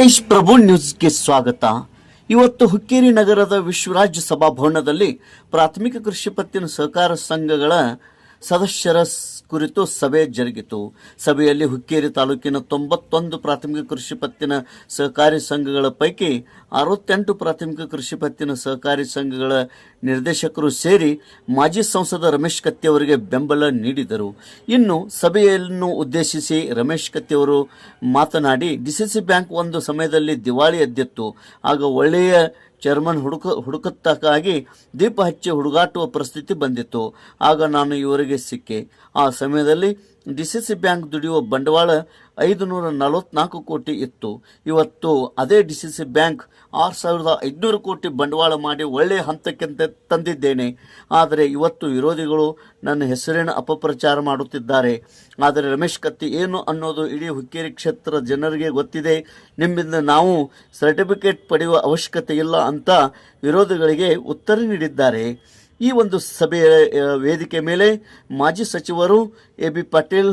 ತೇಜ್ ಪ್ರಭು ನ್ಯೂಸ್ಗೆ ಸ್ವಾಗತ. ಇವತ್ತು ಹುಕ್ಕೇರಿ ನಗರದ ವಿಶ್ವರಾಜ್ಯ ಸಭಾಭವನದಲ್ಲಿ ಪ್ರಾಥಮಿಕ ಕೃಷಿ ಪತ್ತಿನ ಸಹಕಾರ ಸಂಘಗಳ ಸದಸ್ಯರ ಕುರಿತು ಸಭೆ ಜರುಗಿತು. ಸಭೆಯಲ್ಲಿ ಹುಕ್ಕೇರಿ ತಾಲೂಕಿನ ತೊಂಬತ್ತೊಂದು ಪ್ರಾಥಮಿಕ ಕೃಷಿ ಪತ್ತಿನ ಸಹಕಾರಿ ಸಂಘಗಳ ಪೈಕಿ ಅರವತ್ತೆಂಟು ಪ್ರಾಥಮಿಕ ಕೃಷಿ ಪತ್ತಿನ ಸಹಕಾರಿ ಸಂಘಗಳ ನಿರ್ದೇಶಕರು ಸೇರಿ ಮಾಜಿ ಸಂಸದ ರಮೇಶ್ ಕತ್ತಿ ಅವರಿಗೆ ಬೆಂಬಲ ನೀಡಿದರು. ಇನ್ನು ಸಭೆಯನ್ನು ಉದ್ದೇಶಿಸಿ ರಮೇಶ್ ಕತ್ತಿ ಅವರು ಮಾತನಾಡಿ, ಡಿಸಿಸಿ ಬ್ಯಾಂಕ್ ಒಂದು ಸಮಯದಲ್ಲಿ ದಿವಾಳಿ ಎದ್ದಿತ್ತು. ಆಗ ಒಳ್ಳೆಯ ಚೇರ್ಮನ್ ಹುಡುಕ ಹುಡುಕತ್ತಕ್ಕಾಗಿ ದೀಪ ಹಚ್ಚಿ ಹುಡುಗಾಟುವ ಪರಿಸ್ಥಿತಿ ಬಂದಿತ್ತು. ಆಗ ನಾನು ಇವರಿಗೆ ಸಿಕ್ಕೆ. ಆ ಸಮಯದಲ್ಲಿ ಡಿ ಸಿ ಸಿ ಬ್ಯಾಂಕ್ ದುಡಿಯುವ ಬಂಡವಾಳ ಐದು ನೂರ ನಲವತ್ನಾಲ್ಕು ಕೋಟಿ ಇತ್ತು. ಇವತ್ತು ಅದೇ ಡಿ ಸಿ ಸಿ ಬ್ಯಾಂಕ್ ಆರು ಸಾವಿರದ ಐದುನೂರು ಕೋಟಿ ಬಂಡವಾಳ ಮಾಡಿ ಒಳ್ಳೆಯ ಹಂತಕ್ಕೆ ತಂದಿದ್ದೇನೆ. ಆದರೆ ಇವತ್ತು ವಿರೋಧಿಗಳು ನನ್ನ ಹೆಸರಿನ ಅಪಪ್ರಚಾರ ಮಾಡುತ್ತಿದ್ದಾರೆ. ಆದರೆ ರಮೇಶ್ ಕತ್ತಿ ಏನು ಅನ್ನೋದು ಇಡೀ ಹುಕ್ಕೇರಿ ಕ್ಷೇತ್ರ ಜನರಿಗೆ ಗೊತ್ತಿದೆ. ನಿಮ್ಮಿಂದ ನಾವು ಸರ್ಟಿಫಿಕೇಟ್ ಪಡೆಯುವ ಅವಶ್ಯಕತೆ ಇಲ್ಲ ಅಂತ ವಿರೋಧಿಗಳಿಗೆ ಉತ್ತರ ನೀಡಿದ್ದಾರೆ. ಈ ಒಂದು ಸಭೆಯ ವೇದಿಕೆ ಮೇಲೆ ಮಾಜಿ ಸಚಿವರು ಎ ಬಿ ಪಾಟೀಲ್,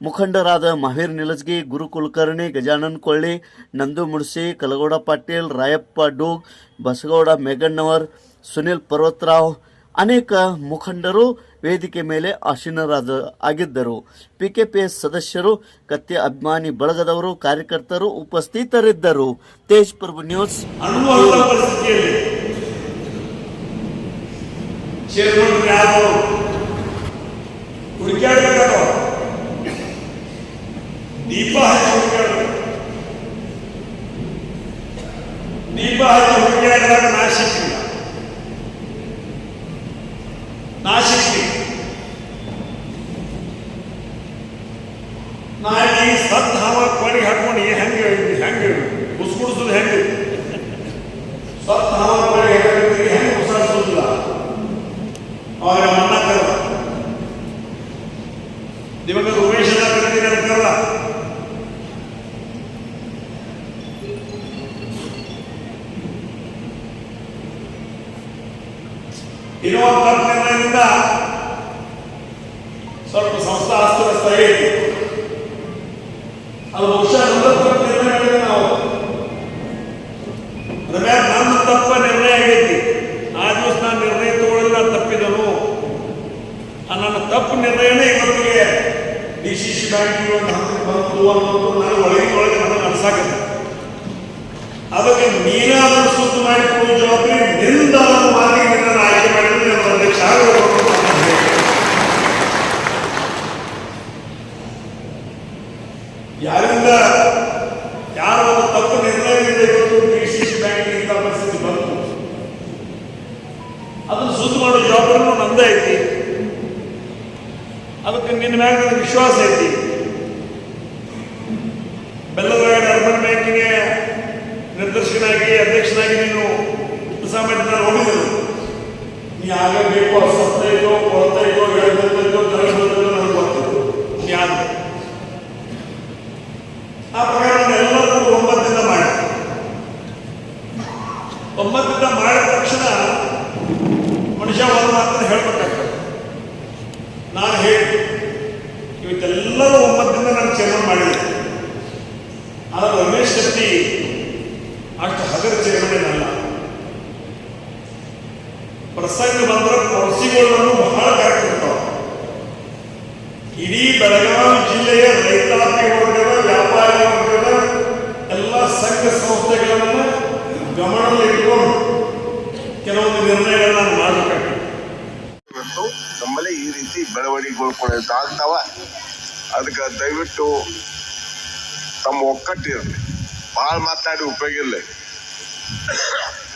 ಮುಖಂಡರಾದ ಮಹೇರ್ ನಿಲಜ್ಗಿ ಗುರು ಕುಲಕರ್ಣಿ ಗಜಾನನ್ ಕೊಳ್ಳಿ, ನಂದು ಮುಡ್ಸಿ, ಕಲಗೌಡ ಪಾಟೀಲ್, ರಾಯಪ್ಪ ಡೂಗ್, ಬಸಗೌಡ ಮೇಘಣ್ಣವರ್, ಸುನಿಲ್ ಪರ್ವತರಾವ್ ಅನೇಕ ಮುಖಂಡರು ವೇದಿಕೆ ಮೇಲೆ ಆಸೀನರಾದ ಆಗಿದ್ದರು. ಪಿಕೆಪಿಎಸ್ ಸದಸ್ಯರು, ಕತ್ತೆ ಅಭಿಮಾನಿ ಬಳಗದವರು, ಕಾರ್ಯಕರ್ತರು ಉಪಸ್ಥಿತರಿದ್ದರು. ತೇಜ್ ಪ್ರಭು ನ್ಯೂಸ್. ಅನ್ನುವಂಥ ಪರಿಸ್ಥಿತಿಯಲ್ಲಿ ಚೇರ್ಮನ್ ಯಾರು ಹುಡುಕ್ಯಾಡ್ಬೇಕಾದ ದೀಪ ಹಚ್ಚಿ ಹುಡುಕ್ಯಾಡ್ಬೇಕು ದೀಪ ಹಚ್ಚಿ ಹುಡುಕ್ಯಾಡಿದಾಗ ನಾ ಸಿಕ್ಕಿಲ್ಲ ನಾ ಸಿಕ್ಕಿಲ್ಲ ನಾ ಈ ಸತ್ ಹಾವ ಕೊನೆಗೆ ಹಾಕೊಂಡು ಹೆಂಗೆ ಹೆಂಗೆ ಕುಸ್ಕುಡ್ಸೋದು ಹೆಂಗೆ ಸತ್ ಹಾವ ಕೊನೆಗೆ ಹೆಂಗೆ ಹೆಂಗೆ ಉಸಿರಾಡ್ಸೋದಿಲ್ಲ ಅವಾಗ ಮನ್ನ ಕರ್ವ ದಿವಂಗತ ಉಮೇಶನ ಎಲ್ಲ ಕರ್ವ ಇರುವ ನಿರ್ಣಯದಿಂದ ಸ್ವಲ್ಪ ಸಂಸ್ಥಾ ಅಸ್ತವ್ಯಸ್ತ ಹೇಳಿ ಅದು ಬಹುಶಃ ನನ್ನ ತಪ್ಪು ನಿರ್ಣಯ ಮಾಡಿದ್ರೆ ನಾವು ರಮ್ಯಾ ನನ್ನ ತಪ್ಪ ನಿರ್ಣಯ ಆಗೈತಿ ಆ ದಿವಸ ನಾನು ನಿರ್ಣಯ ತಗೊಳ್ಳಿಲ್ಲ ತಪ್ಪಿದನು ಆ ನನ್ನ ತಪ್ಪು ನಿರ್ಣಯನೇ ಇವತ್ತಿಗೆ ಒಂದು ಬಂತು ನಾನು ನನಗೆ ಅನ್ಸಾಕತ್ತೆ ಅದಕ್ಕೆ ನೀನಾದರೂ ಸುದ್ದಿ ಮಾಡಿಕೊಳ್ಳುವ ಜವಾಬ್ದಾರಿ ನಿಂದ ಮಾತಿಗೆ ನಿನ್ನನ್ನು ಆಯ್ಕೆ ಮಾಡಿದ್ರೆ ನನ್ನ ನಾನು. ಯಾರಿಂದ ಯಾರ ತಪ್ಪು ನಿರ್ಣಯದಿಂದ ಇವತ್ತು ಡಿ ಸಿ ಸಿ ಬ್ಯಾಂಕಿಗೆ ಇಂಥ ಪರಿಸ್ಥಿತಿ ಬಂತು. ಸುದ್ದಿ ಮಾಡೋ ಜವಾಬ್ದಾರಿನೂ ನಂದೇ ಐತಿ. ಅದಕ್ಕೆ ನಿನ್ನ ಮ್ಯಾಗ ನನಗೆ ವಿಶ್ವಾಸ ಐತಿ. ಬೆಲ್ಲದವಾಡ ಅರ್ಬನ್ ಬ್ಯಾಂಕಿಗೆ ನಿರ್ದೇಶಕನಾಗಿ ಅಧ್ಯಕ್ಷನಾಗಿ ನೀನು ನಾನು ನೋಡಿದ್ದೇನೆ ನೀ ಆಗಬೇಕು ಅಸ್ವಸ್ಥೈತೋ ಕೊಳ್ತೈತೋ ಹೇಳ್ತೈತೋ ತರಗತೈತೋ ನನಗೆ ಗೊತ್ತಿತ್ತು ನೀ ಆದ ಆ ಪ್ರಕಾರ ಎಲ್ಲರೂ ಒಂಬತ್ತಿಂದ ಮಾಡಿ ಒಂಬತ್ತಿಂದ ಮಾಡಿದ ತಕ್ಷಣ ಮನುಷ್ಯ ಒಂದು ಮಾತನ್ನು ಹೇಳ್ಬೇಕಾಗ್ತದೆ. ನಾನು ಹೇಳಿ ಇವತ್ತೆಲ್ಲರೂ ಒಂಬತ್ತಿಂದ ನಾನು ಚೆನ್ನಾಗಿ ಮಾಡಿದೆ. ಕತ್ತಿ ಅಷ್ಟು ಹಗರ ಪ್ರಸಂಗ ಬಂದ್ರೆ ಪಾಲಿಸಿಗಳನ್ನು ಬಹಳ ಇಡೀ ಬೆಳಗಾವಿ ಜಿಲ್ಲೆಯ ರೈತಾಪಿ ವರ್ಗದ, ವ್ಯಾಪಾರಿ ವರ್ಗದ ಎಲ್ಲ ಸಂಘ ಸಂಸ್ಥೆಗಳನ್ನು ಗಮನದಲ್ಲಿಟ್ಕೊಂಡು ಕೆಲವೊಂದು ನಿರ್ಣಯಗಳನ್ನ ಮಾಡಬೇಕು ಇವತ್ತು ನಮ್ಮಲ್ಲಿ ಈ ರೀತಿ ಬೆಳವಣಿಗೆಗಳು ಕೂಡ ಆಗ್ತಾವ. ಅದಕ್ಕೆ ದಯವಿಟ್ಟು ತಮ್ಮ ಒಕ್ಕಟ್ಟಿರಲಿ. ಭಾಳ ಮಾತಾಡಿ ಉಪಯೋಗ ಇಲ್ಲ.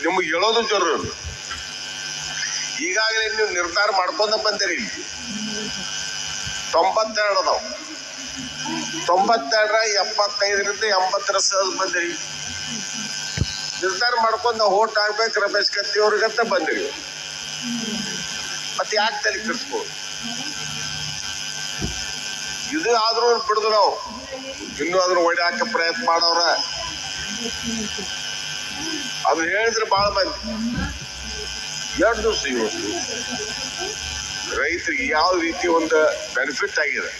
ನಿಮ್ಗೆ ಹೇಳೋದು ಜರೂರು ಈಗಾಗಲೇ ನೀವು ನಿರ್ಧಾರ ಮಾಡ್ಕೊಂಡ ಬಂದಿರಿ ಇಲ್ಲಿ. ತೊಂಬತ್ತೆರಡು ಅದಾವ. ತೊಂಬತ್ತೆರಡರ ಎಪ್ಪತ್ತೈದರಿಂದ ಎಂಬತ್ತರ ಸಹ ಬಂದಿರಿ. ನಿರ್ಧಾರ ಮಾಡ್ಕೊಂಡು ಓಟ್ ಆಗ್ಬೇಕು ರಮೇಶ್ ಕತ್ತಿ ಅವ್ರಿಗಂತ ಬಂದಿರಿ. ಮತ್ತೆ ಯಾಕೆ ತಲೆ ಕೆಡಿಸ್ಬೋದು ಇದು ಆದ್ರೂ ಬಿಡುದು ನಾವು. ಇನ್ನೂ ಅದ್ರ ಹಾಕ ಪ್ರಯತ್ನ ಮಾಡವ್ರ. ಅದು ಹೇಳಿದ್ರೆ ಬಹಳ ಮಂದಿ. ಎರಡು ದಿವಸ ಇವತ್ತು ರೈತರಿಗೆ ಯಾವ ರೀತಿ ಒಂದು ಬೆನಿಫಿಟ್ ಆಗಿದೆ?